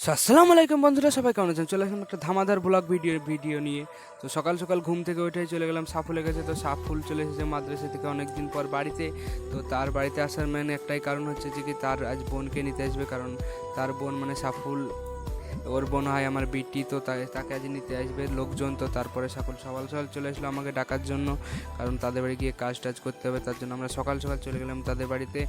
আসসালামু আলাইকুম বন্ধুরা, সবাই কেমন আছেন? চলে আসলাম একটা ধামাদার ব্লগ ভিডিও ভিডিও নিয়ে। তো সকাল সকাল ঘুম থেকে উঠে চলে গেলাম সাফুলে গেছে তো সাফুল চলে এসেছে মাদ্রাসা থেকে অনেকদিন পর বাড়িতে। তো তার বাড়িতে আসার মেন একটাই কারণ হচ্ছে যে কি তার আজ বোনকে নিতে আসবে। কারণ তার বোন মানে সাফুল ওর বোন হয় আমার বিটি, তো তাকে আজ নিতে আসবে। লোকজন তো তারপরে সকল সকাল সকাল চলে আসলো আমাকে ডাকার জন্য, কারণ তাদের বাড়ি গিয়ে কাজ টাজ করতে হবে, তার জন্য আমরা সকাল সকাল চলে গেলাম তাদের বাড়িতে।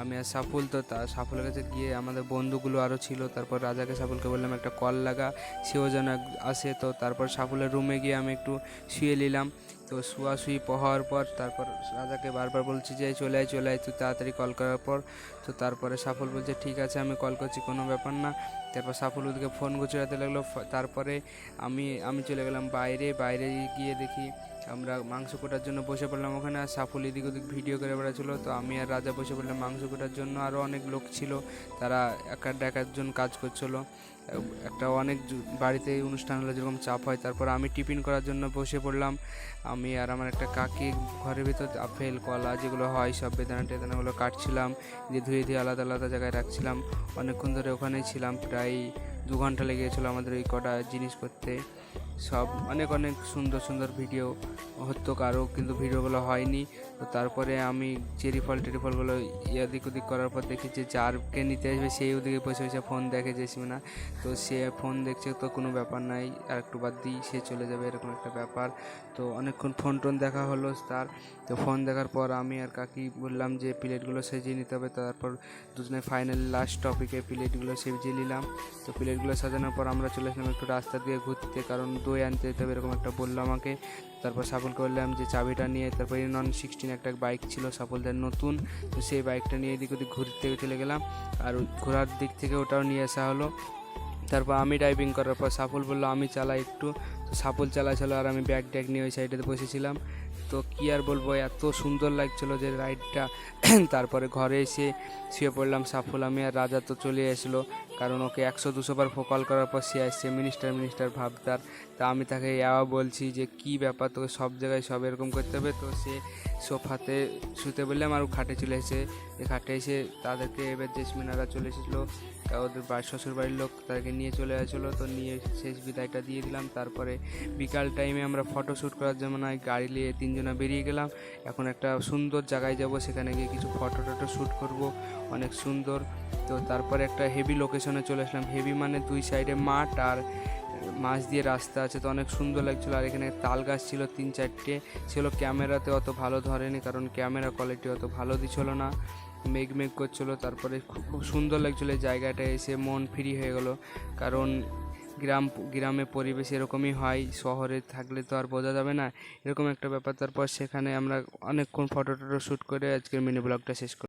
আমি আর সাফুল, তো তা সাফুলের কাছে গিয়ে আমাদের বন্ধুগুলো আরও ছিল, তারপর রাজাকে সাফুলকে বললাম, একটা কল লাগা, সেও যেন আসে। তো তারপর সাফুলের রুমে গিয়ে আমি একটু শুয়ে নিলাম। তো শুয়া শুয়াশুয়ি পাওয়ার পর তারপর রাজাকে বারবার বলছি যে, চলে আয় চলে আয়, তুই তাড়াতাড়ি কল করার পর। তো তারপরে সাফল বলছে, ঠিক আছে, আমি কল করছি, কোনো ব্যাপার না। তারপর সাফল ওদিকে ফোন গুছরাতে লাগল তারপরে আমি আমি চলে গেলাম বাইরে বাইরে গিয়ে দেখি আমরা মাংস কোটার জন্য বসে পড়লাম ওখানে, আর সাফল এদিক ওদিক ভিডিও করে বেড়াচ্ছিলো। তো আমি আর রাজা বসে পড়লাম মাংস কোটার জন্য। আরও অনেক লোক ছিল, তারা এক একজন কাজ করছিল। একটা অনেক বাড়িতে অনুষ্ঠান হলে, যেরকম চাপ হয়। তারপর আমি টিফিন করার জন্য বসে পড়লাম। আমি আর আমার একটা কাকি ঘরের ভিতর, আপেল, কলা যেগুলো হয়, সব বেদানা টেদানাগুলো কাটছিলাম। দিয়ে ধুয়ে ধুয়ে আলাদা আলাদা জায়গায় রাখছিলাম। অনেকক্ষণ ধরে ওখানেই ছিলাম, প্রায় দু ঘণ্টা লেগে গেছিল আমাদের এই কটা জিনিস করতে। সব অনেক অনেক সুন্দর সুন্দর ভিডিও হতো কারও, কিন্তু ভিডিওগুলো হয়নি। তো তারপরে আমি চেরি ফল টেরি ফলগুলো এদিক ওদিক করার পর দেখি যে যারকে নিতে আসবে সেই ওদিকে বসে বসে ফোন দেখে যে না তো সে ফোন দেখছে তো কোনো ব্যাপার নাই, আর একটু বাদ দিই, সে চলে যাবে, এরকম একটা ব্যাপার। তো অনেকক্ষণ ফোন টোন দেখা হলো তার। তো ফোন দেখার পর আমি আর কাকি বললাম যে প্লেটগুলো সেজিয়ে নিতে হবে। তারপর দুজনে ফাইনাল লাস্ট টপিকে প্লেটগুলো সেজিয়ে নিলাম। তো প্লেটগুলো সাজানোর পর আমরা চলে আসলাম একটু রাস্তা দিয়ে ঘুরতে, কারণ দই আনতে যেতে হবে এরকম একটা বলল আমাকে। তারপর সাফলকে বললাম যে চাবিটা নিয়ে, তারপর নন সিক্সটিন একটা বাইক ছিল সাফলদের নতুন, তো সেই বাইকটা নিয়ে এদিক ওদিক ঘুরতে চলে গেলাম। আর ঘোরার দিক থেকে ওটাও নিয়ে আসা হলো। তারপর আমি ড্রাইভিং করার পর সাফল বলল, আমি চালাই একটু। তো সাফল চালাচ্ছিল আর আমি ব্যাগ ট্যাগ নিয়ে ওই সাইডে বসেছিলাম। তো কী আর বলব, এত সুন্দর লাগছিল যে রাইডটা তারপরে ঘরে এসে শুয়ে পড়লাম সাফল, আমি আর রাজা তো চলে এসলো কারণ ওকে একশো দুশো বার ফোকাল করার পর সে আসছে মিনিস্টার মিনিস্টার ভাবতার তা আমি তাকে ইয়াও বলছি যে, কি ব্যাপার, তোকে সব জায়গায় সব এরকম করতে হবে? তো সে সোফাতে শুতে বললাম আর খাটে চলে এসে খাটে এসে তাদেরকে এবার জেসমিনারা চলে এসেছিল। ওদের শ্বশুর বাড়ির লোক তাদেরকে নিয়ে চলে আসছিল তো নিয়ে শেষ বিদায়টা দিয়ে দিলাম। তারপরে বিকাল টাইমে আমরা ফটো শ্যুট করার জন্য নয়, গাড়ি নিয়ে তিনজনা বেরিয়ে গেলাম। এখন একটা সুন্দর জায়গায় যাব, সেখানে গিয়ে কিছু ফটো টটো শ্যুট করব। অনেক সুন্দর। তো তারপরে একটা হেভি লোকেশনে চলে আসলাম। হেভি মানে দুই সাইডে মাঠ আর মাছ দিয়ে রাস্তা আছে, তো অনেক সুন্দর লাগছিল। আর এখানে তাল গাছ ছিল তিন চারটে। ছিল ক্যামেরাতে অত ভালো ধরেনি, কারণ ক্যামেরা কোয়ালিটি অত ভালো দিছিল না। মেঘ মেঘ করছিল, তারপরে খুব সুন্দর লাগছিল এই জায়গাটা এসে, মন ফ্রি হয়ে গেলো। কারণ গ্রাম, গ্রামে পরিবেশ এরকমই হয়, শহরে থাকলে তো আর বোঝা যাবে না। এরকম একটা ব্যাপার। তারপর সেখানে আমরা অনেকক্ষণ ফটো টটো শ্যুট করে আজকের মিনি ব্লগটা শেষ করি